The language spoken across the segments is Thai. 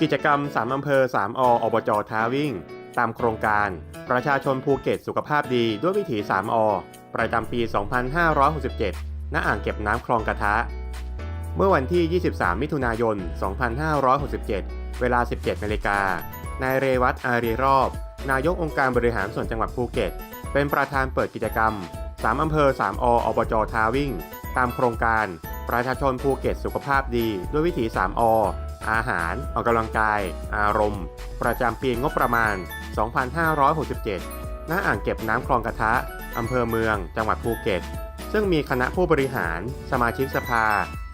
กิจกรรม 3อำเภอ 3 ออบจท้าวิ่ง ตามโครงการ ประชาชนภูเก็ตสุขภาพดีด้วยวิถี3อประจำปี 2567 ณ อ่างเก็บน้ำคลองกระทะ เมื่อวันที่ 23 มิถุนายน 2567 เวลา 17นาฬิกานายเรวัตอารีรอบ นายกองค์การบริหารส่วนจังหวัดภูเก็ต เป็นประธานเปิดกิจกรรม 3อำเภอ 3 ออบจท้าวิ่ง ตามโครงการ ประชาชนภูเก็ตสุขภาพดีด้วยวิถี3อ อาหารออกกำลังกาย อารมณ์ ประจำปีงบประมาณ 2567 ณ อ่างเก็บน้ำคลองกระทะอำเภอเมือง จังหวัดภูเก็ต ซึ่งมีคณะผู้บริหาร สมาชิกสภา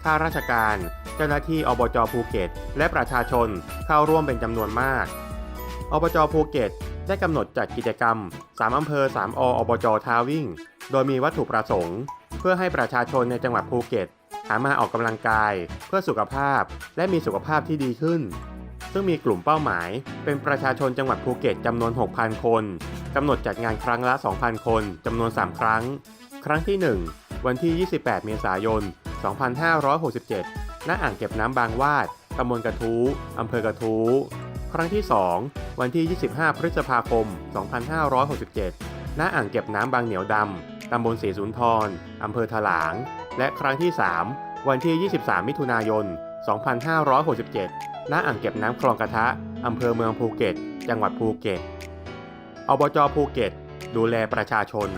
ข้าราชการ เจ้าหน้าที่อบจภูเก็ต และประชาชนเข้าร่วมเป็นจำนวนมาก อบจภูเก็ตได้กำหนดจัดกิจกรรม 3 อำเภอ 3 ออบจท้าวิ่ง โดยมีวัตถุประสงค์ เพื่อให้ประชาชนในจังหวัดภูเก็ต หามาออกกำลังกายเพื่อสุขภาพและมีสุขภาพที่ดีขึ้น ซึ่งมีกลุ่มเป้าหมาย เป็นประชาชนจังหวัดภูเก็ตจำนวน 6,000 คนกำหนดจัดงานครั้งละ 2,000 คนจำนวน 3 ครั้ง ครั้งที่ 1 วันที่ 28 เมษายน 2567 ณ อ่างเก็บน้ำบางวาดตำบลกระทู้อำเภอกระทู้ ครั้งที่ 2 วันที่ 25 พฤษภาคม 2567 ณอ่างเก็บน้ำบางเหนียวดำ ตำบลศรีสุนทร อำเภอถลาง และครั้งที่ 3 วันที่ 23 มิถุนายน 2567 ณอ่างเก็บน้ำคลองกระทะ อำเภอเมืองภูเก็ต จังหวัดภูเก็ต อบจภูเก็ต ดูแลประชาชน